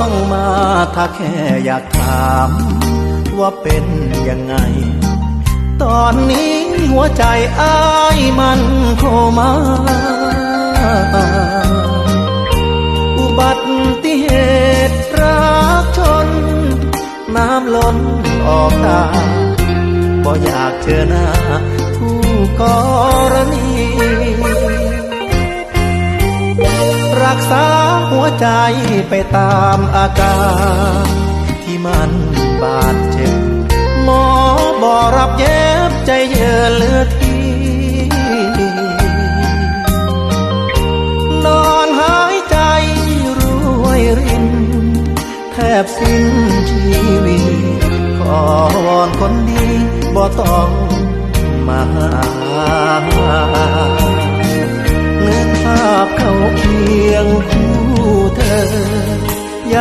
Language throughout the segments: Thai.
ต้องมาถ้าแค่อยากถาม ว่าเป็นยังไง ตอนนี้หัวใจอ้ายมันโคมาอุบัติเหตุรักชน น้ำล้นออกตาบ่อยากเจอหน้าผู้กรณี รักษา วใจไปตามอาการ ที่มันบาดเจ็บ หมอบอรับเย็บใจเยือเลือทีนอนหายใจรวยริน แทบสิ้นชีวิตขอวอนคนดีบ่ต้องมาหานึกภาพเขาคี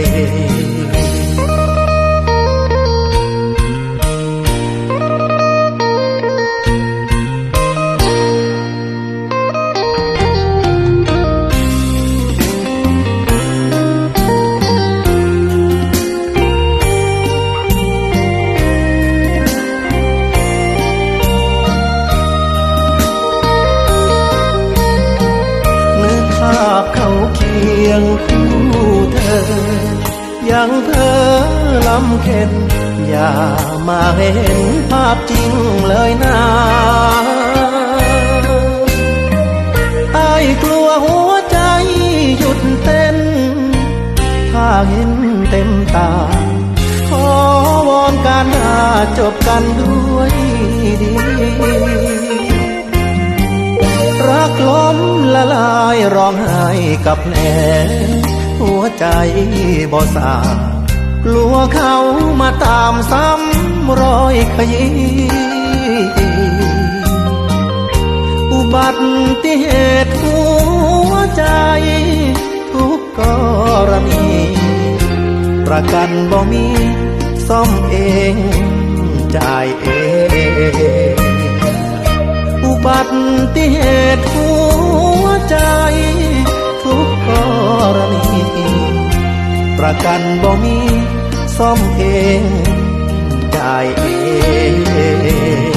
ง เคียงคู่เธอ ยังเพ้อลำเค็นอย่ามาเห็นภาพจริงเลยนะไอ้กลัวหัวใจหยุดเต้น ถ้าเห็นเต็มตา ขอวอนการหาจบกันด้วยดี รักล้มละลาย ร้องไห้กับแผลหัวใจบ่สากลัวเขามาตามซ้ำรอยขยี้อุบัติเหตุหัวใจทุกกรณีประกันบ่มีซ่อมเองจ่ายเอง อุบัติเหตุหัว ใจ ทุกกรณีประกันบ่มีซ่อมเองจ่ายเอง